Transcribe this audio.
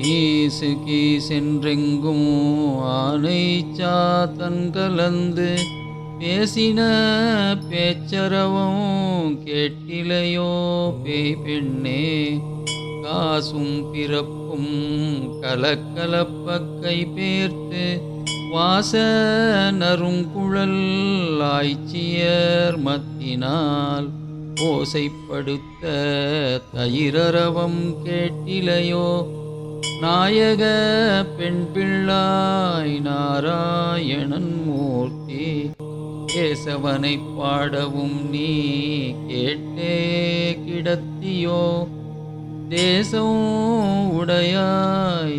கீசு கீசென்றெங்கும் ஆனை சாத்தன் கலந்து பேசின பேச்சரவும் கேட்டிலையோ பேய் பெண்ணே காசும் பிறப்பும் கலக்கலப்ப கை பேர்த்து வாச நறுங்குழல் ஆய்ச்சியர் மத்தினால் ஓசைப்படுத்த தயிரரவம் கேட்டிலையோ நாயக பெண் பிள்ளாய் நாராயணன் மூர்த்தி கேசவனை பாடவும் நீ கேட்டே கிடத்தியோ தேசம் உடையாய்